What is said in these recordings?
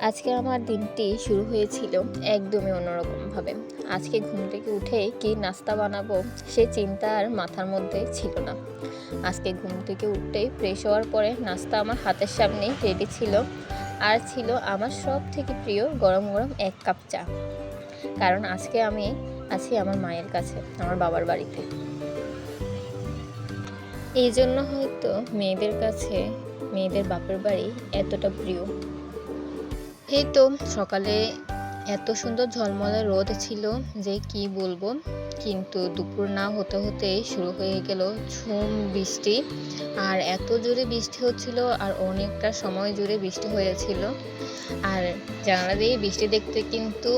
আজকে আমার দিনটি শুরু হয়েছিল একদমই অন্যরকমভাবে। আজকে ঘুম থেকে উঠে কি নাস্তা বানাবো সে চিন্তা আর মাথার মধ্যে ছিল না। আজকে ঘুম থেকে উঠতেই ফ্রেশ হওয়ার পরে নাস্তা আমার হাতের সামনে রেডি ছিল আর ছিল আমার সব থেকে প্রিয় গরম গরম এক কাপ চা। কারণ আজকে আমি আছি আমার মায়ের কাছে, আমার বাবার বাড়িতে। এই জন্য হয়তো মেয়েদের কাছে, মেয়েদের বাপের বাড়ি এতটা প্রিয়। এই তো সকালে এত সুন্দর ঝলমলে রোদ ছিল যে কি বলব, কিন্তু দুপুর না হতে হতে শুরু হয়ে গেল ঝুম বৃষ্টি। আর এত জোরে বৃষ্টি হচ্ছিল আর অনেকটা সময় জুড়ে বৃষ্টি হয়েছিল। আর জানালা দিয়ে বৃষ্টি দেখতে কিন্তু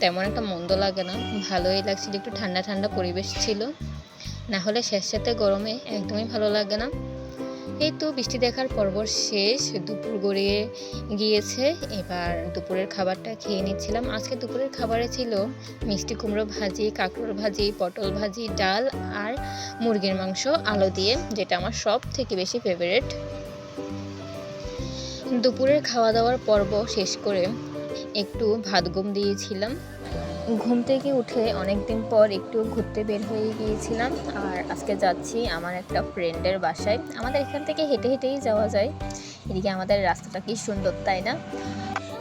তেমন একটা মন্দ লাগে না, ভালোই লাগছিল, একটু ঠান্ডা ঠান্ডা পরিবেশ ছিল। না হলে শেষ সাথে গরমে একদমই ভালো লাগে না। এই তো বৃষ্টি দেখার পর্ব শেষ। দুপুর গড়িয়ে গিয়েছে। এবার দুপুরের খাবারটা খেয়ে নিচ্ছিলাম। আজকে দুপুরের খাবারে ছিল মিষ্টি কুমড়ো ভাজি, কাঁকড়োর ভাজি, পটল ভাজি, ডাল আর মুরগির মাংস, আলু দিয়ে, যেটা আমার সব থেকে বেশি ফেভারিট দুপুরের খাওয়া দাওয়ার পর্ব শেষ করে একটু ভাত ঘুম দিয়েছিলাম। ঘুম থেকে উঠে অনেক দিন পর একটু ঘুরতে বের হয়ে গিয়েছিলাম আর আজকে যাচ্ছি আমার একটা ফ্রেন্ডের বাসায়। আমাদের এখান থেকে হেঁটে হেঁটেই যাওয়া যায়। এদিকে আমাদের রাস্তাটা কি সুন্দর, তাই না?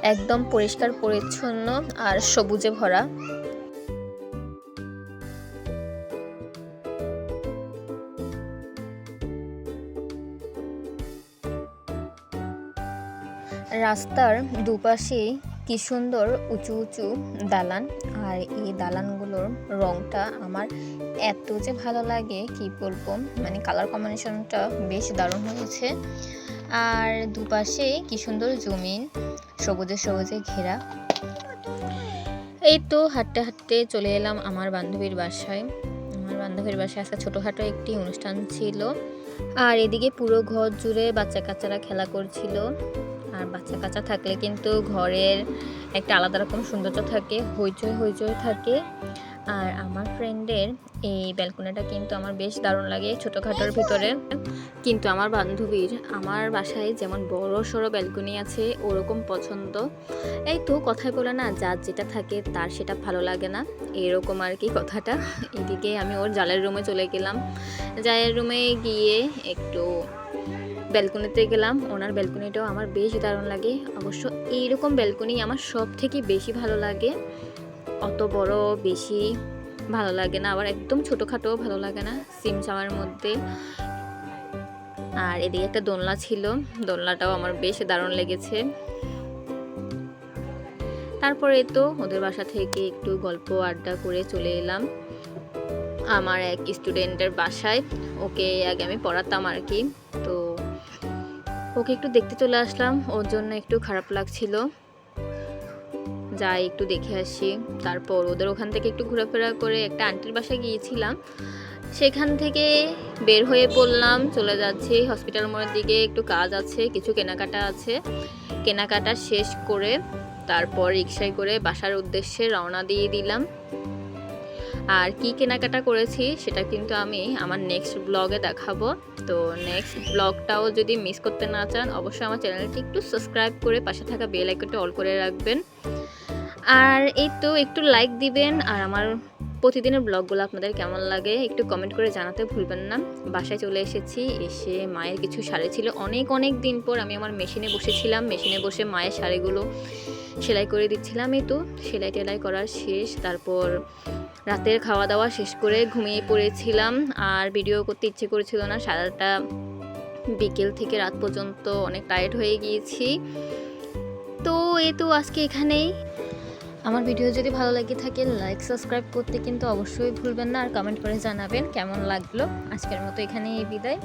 একদম পরিষ্কার, পরিচ্ছন্ন আর সবুজে ভরা। রাস্তার দুপাশে কি সুন্দর উঁচু উঁচু দালান। আর এই দালানগুলোর রংটা আমার এত যে ভালো লাগে, কি বলব? মানে কালার কম্বিনেশনটা বেশ দারুণ হয়েছে। আর দুপাশে কি সুন্দর জমিন, সবুজে সবুজে ঘেরা। এই তো হাঁটতে হাঁটতে চলে এলাম আমার বান্ধবীর বাসায়। আমার বান্ধবীর বাসায় আজকে ছোটোখাটো একটি অনুষ্ঠান ছিল। আর এদিকে পুরো ঘর জুড়ে বাচ্চা কাচ্চারা খেলা করছিল। আর বাচ্চা কাচ্চা থাকলে কিন্তু ঘরের একটা আলাদা রকম সৌন্দর্য থাকে, হইচই হইচই থাকে। আর আমার ফ্রেন্ডের এই ব্যালকনিটা কিন্তু আমার বেশ দারুণ লাগে ছোটোখাটোর ভিতরে। কিন্তু আমার বান্ধবীর, আমার বাসায় যেমন বড় সড়ো ব্যালকনি আছে, ওরকম পছন্দ। এই তো কথায় বলে না, যার যেটা থাকে তার সেটা ভালো লাগে না। এরকম আর কি কথাটা। এদিকে আমি ওর জালের রুমে চলে গেলাম। জালের রুমে গিয়ে একটু ব্যালকনিতে গেলাম। ওনার ব্যালকনিটাও আমার বেশ দারুণ লাগে। অবশ্য এইরকম ব্যালকনি আমার সব থেকে বেশি ভালো লাগে। অত বড় বেশি ভালো লাগে না। আবার একদম ছোটোখাটো ভালো লাগে না, সিম চাওয়ার মধ্যে। আর এদিকে একটা দোলনা ছিল। দোলনাটাও আমার বেশ দারুণ লেগেছে। তারপরে তো ওদের বাসা থেকে একটু গল্প আড্ডা করে চলে এলাম। আমার এক স্টুডেন্টের বাসায়। ওকে আগে আমি পড়াতাম আর কি। তো ওকে একটু দেখতে চলে আসলাম। ওর জন্য একটু খারাপ লাগছিল। যাই, একটু দেখে আসি। তারপর ওদের ওখান থেকে একটু ঘোরাফেরা করে একটা আন্টির বাসায় গিয়েছিলাম। সেখান থেকে বের হয়ে পড়লাম, চলে যাচ্ছি হসপিটাল মোড়ের দিকে। একটু কাজ আছে, কিছু কেনাকাটা আছে। কেনাকাটা শেষ করে তারপর রিক্সায় করে বাসার উদ্দেশ্যে রওনা দিয়ে দিলাম। আর কি কেনাকাটা করেছি সেটা কিন্তু আমি আমার নেক্সট ব্লগে দেখাবো। তো নেক্সট ব্লগটাও যদি মিস করতে না চান, অবশ্যই আমার চ্যানেলটি একটু সাবস্ক্রাইব করে পাশে থাকা বেল আইকনটি অল করে রাখবেন। আর এই তো একটু লাইক দিবেন, আর আমার প্রতিদিনের ব্লগগুলো আপনাদের কেমন লাগে একটু কমেন্ট করে জানাতে ভুলবেন না। বাসায় চলে এসেছি, এসে মায়ের কিছু শাড়ি ছিল। অনেক অনেক দিন পর আমি আমার মেশিনে বসেছিলাম। মেশিনে বসে মায়ের শাড়িগুলো সেলাই করে দিচ্ছিলাম। এই তো সেলাই টেলাই করার শেষ। তারপর রাতের খাওয়া দাওয়া শেষ করে ঘুমিয়ে পড়েছিলাম আর ভিডিও করতে ইচ্ছে করেছিল না। সারাটা বিকেল থেকে রাত পর্যন্ত অনেক টায়ার্ড হয়ে গিয়েছি। তো এই তো আজকে এখানেই। আমার ভিডিও যদি ভালো লাগে থাকে লাইক সাবস্ক্রাইব করতে কিন্তু অবশ্যই ভুলবেন না। আর কমেন্ট করে জানাবেন কেমন লাগল। আজকের মতো এখানেই বিদায়।